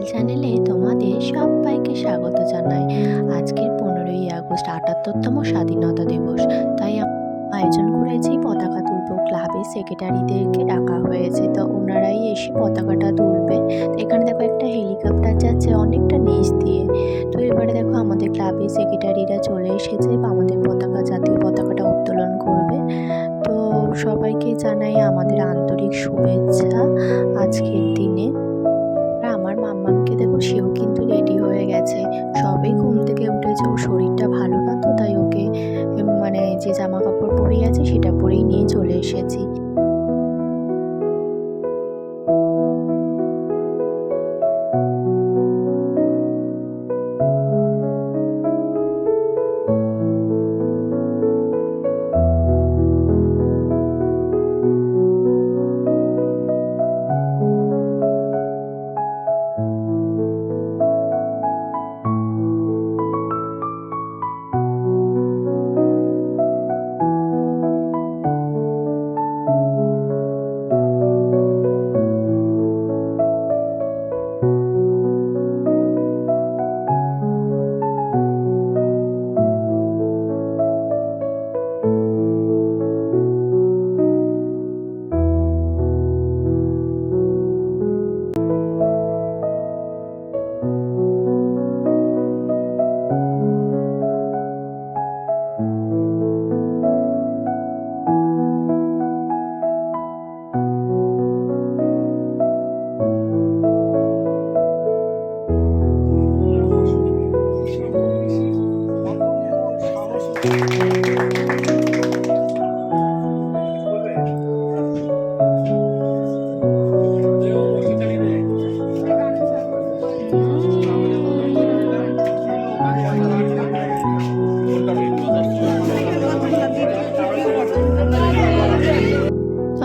Lifestyle চ্যানেলে তোমাদের সবাইকে স্বাগত জানাই। আজকের পনেরোই আগস্ট আটাত্তরতম স্বাধীনতা দিবস। তাই আয়োজন করেছি পতাকা তুলবো ক্লাবের সেক্রেটারিদেরকে ডাকা হয়েছে। তো ওনারাই এসে পতাকাটা তুলবে। এখানে দেখো একটা হেলিকপ্টার যাচ্ছে, অনেকটা নিচ দিয়ে। তো এবারে দেখো আমাদের ক্লাবের সেক্রেটারিরা চলে এসেছে, বা আমাদের পতাকা, জাতীয় পতাকাটা উত্তোলন করবে। তো সবাইকে জানাই আমাদের আন্তরিক শুভেচ্ছা। আজকের সেও কিন্তু রেডি হয়ে গেছে। সবই ঘুম থেকে উঠেছে, ওর শরীরটা ভালো না তো তাই ওকে মানে যে জামা কাপড় পরে আছে সেটা পরেই নিয়ে চলে এসেছি।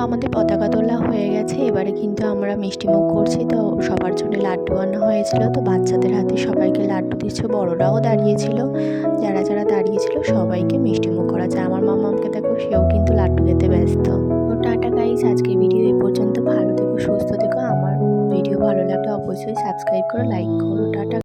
আমাদের পতাকা তোলা হয়ে গেছে, এবারে কিন্তু আমরা মিষ্টিমুখ করছি। তো সবার জন্য লাড্ডু আনা হয়েছিল। তো বাচ্চাদের হাতে সবাইকে লাড্ডু দিচ্ছে বড়রাও দাঁড়িয়েছিল। যারা যারা দাঁড়িয়েছিল সবাইকে মিষ্টিমুখ করা যায়। আমার মামাকে দেখো, সেও কিন্তু লাড্ডু খেতে ব্যস্ত। তো টাটা গাইজ আজকে ভিডিও এই পর্যন্ত। ভালো থেকো, সুস্থ থেকো। আমার ভিডিও ভালো লাগলে অবশ্যই সাবস্ক্রাইব করো লাইক করো। টাটা।